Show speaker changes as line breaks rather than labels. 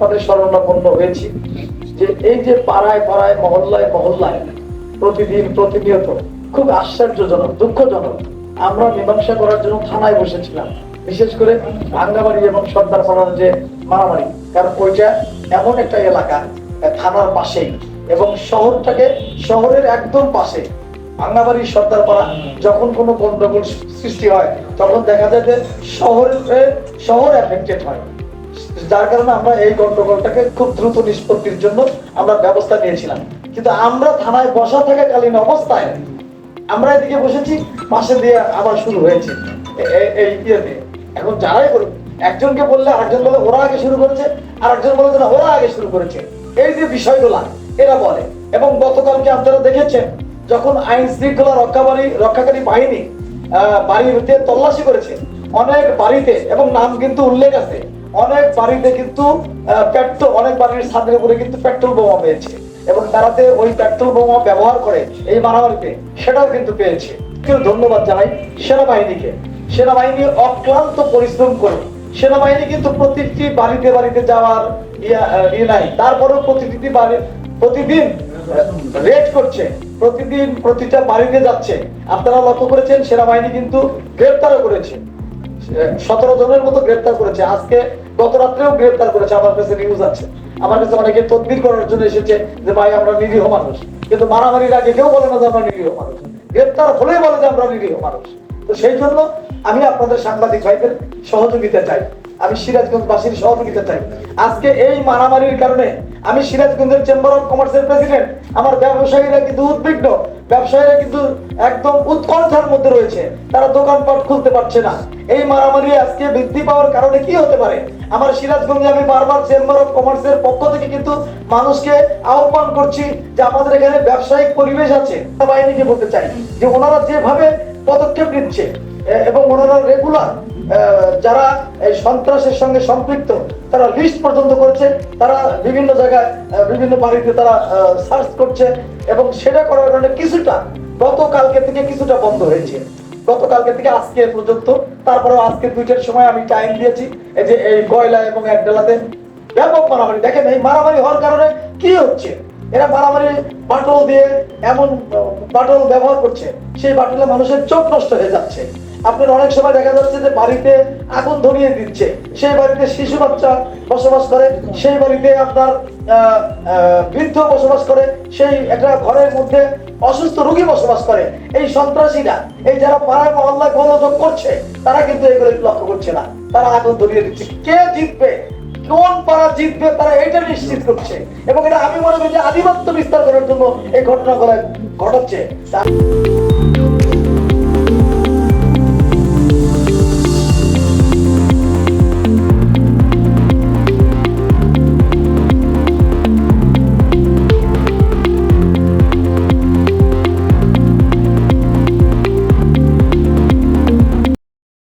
আপনাদের স্মরণাপন্ন হয়েছি যে এই যে পাড়ায় পাড়ায়, মহল্লায় মহল্লায় প্রতিদিন, প্রতিনিয়ত খুব আশ্চর্যজনক, দুঃখজনক। আমরা মীমাংসা করার জন্য থানায় বসেছিলাম। বিশেষ করে ভাঙ্গাবাড়ি এবং সর্দার পাড়ার যে মারামারি। কারণ ওইটা এমন একটা এলাকা থানার পাশেই এবং শহরটাকে শহরের একদম পাশে। ভাঙ্গাবাড়ি সর্দার পাড়া যখন কোনো গন্ডগোল সৃষ্টি হয়, তখন দেখা যায় যে শহরে, শহর এফেক্টেড হয়। যার কারণে আমরা এই গন্ডগোলটাকে খুব দ্রুত নিষ্পত্তির জন্য আমরা ব্যবস্থা নিয়েছিলাম। কিন্তু আমরা থানায় বসা থাকাকালীন অবস্থায় আমরা এদিকে বসেছি পাশে দিয়ে আবার শুরু হয়েছে এই ইয়েতে। এখন যারাই করুক একজনকে বললে আরেকজন বলে ওরা আগে শুরু করেছে। আর একজন বলে না, ওরা আগে শুরু করেছে। এই যে বিষয়গুলা এরা বলে। এবং গতকালকে আপনারা দেখেছেন যখন আইন শৃঙ্খলা রক্ষাকারী রক্ষাকারী বাহিনী বাড়িতে তল্লাশি করেছে অনেক বাড়িতে এবং নাম কিন্তু উল্লেখ আছে। অনেক বাড়িতে কিন্তু পেট্রোল, অনেক বাড়ির ছাদের উপরে কিন্তু পেট্রোল বোমা পেয়েছে এবং তারাতে ওই পেট্রোল বোমা ব্যবহার করে এই মারামারিতে সেটাও কিন্তু পেয়েছে। কিন্তু ধন্যবাদ জানাই সেনাবাহিনীকে। সেনাবাহিনী অক্লান্ত পরিশ্রম করে। সেনাবাহিনী কিন্তু প্রতিটি বাড়িতে বাড়িতে যাওয়ার ইয়া ইয়ে নাই। তারপরেও প্রতিটি বাড়ি, প্রতিদিন রেড করছে। প্রতিদিন প্রতিটা বাড়িতে যাচ্ছে। আপনারা লক্ষ্য করেছেন, সেনাবাহিনী কিন্তু গ্রেপ্তারও করেছে। সতেরো জনের মতো গ্রেপ্তার করেছে। আজকে গত রাত্রেও গ্রেপ্তার করেছে, আমার কাছে নিউজ আছে। আমার কাছে অনেকে তদবির করার জন্য এসেছে যে, ভাই, আমরা নিরীহ মানুষ। কিন্তু মারামারির আগে কেউ বলে না যে, আমরা নিরীহ মানুষ। গ্রেপ্তার হলেই বলে যে, আমরা নিরীহ মানুষ। তো সেই জন্য আমি আপনাদের সাংবাদিক ভাইদের সহযোগিতা চাই। আমি সিরাজগঞ্জবাসীর সহযোগিতা চাই। আজকে এই মারামারির কারণে আমি সিরাজগঞ্জের চেম্বার অফ কমার্সের প্রেসিডেন্ট আমার ব্যবসায়ীরা কিন্তু উদ্বিগ্ন। ব্যবসায়ীরা কিন্তু একদম উৎকণ্ঠার মধ্যে রয়েছে। তারা দোকানপাট খুলতে পারছে না। এই মারামারি আজকে বৃদ্ধি পাওয়ার কারণে কি হতে পারে? আমার সিরাজগঞ্জে আমি বারবার চেম্বার অফ কমার্সের পক্ষ থেকে কিন্তু মানুষকে আহ্বান করছি যে আমাদের এখানে ব্যবসায়িক পরিবেশ আছে। বাহিনীকে বলতে চাই যে ওনারা যেভাবে পদক্ষেপ নিচ্ছে। এবং ওনারা রেগুলার যারা এই সন্ত্রাসের সঙ্গে সম্পৃক্ত, তারা লিস্ট পর্যন্ত করেছে। তারা বিভিন্ন জায়গায় বিভিন্ন বাড়িতে তারা সার্চ করছে। এবং সেটা করার কারণে কিছুটা, গতকালকে থেকে কিছুটা বন্ধ হয়েছে। গতকালকে থেকে আজকে পর্যন্ত তারপরে আজকে দুইটার সময় আমি টাইম দিয়েছি। এই যে এই গয়লা এবং একডালাতে ব্যাপক মারামারি। দেখেন, এই মারামারি হওয়ার কারণে কি হচ্ছে? এরা মারামারি বাটল দিয়ে এমন বাটল ব্যবহার করছে। সেই বাটলে মানুষের চোখ নষ্ট হয়ে যাচ্ছে। আপনার অনেক সময় দেখা যাচ্ছে যে বাড়িতে আগুন ধরিয়ে দিচ্ছে। সেই বাড়িতে শিশু বাচ্চা বসবাস করে, সেই বাড়িতে আপনার বৃদ্ধ বসবাস করে, সেই একটা ঘরের মধ্যে অসুস্থ রোগী বসবাস করে। এই সন্ত্রাসীরা, এই যারা পাড়ায় মহল্লায় গোলযোগ করছে, তারা কিন্তু এগুলো লক্ষ্য করছে না। তারা আগুন ধরিয়ে দিচ্ছে। কে জিতবে? কোন পাড়া জিতবে তারা এটা নিশ্চিত করছে। এবং এটা আমি মনে করি যে আধিপত্য বিস্তার করার জন্য এই ঘটনাগুলো ঘটাচ্ছে।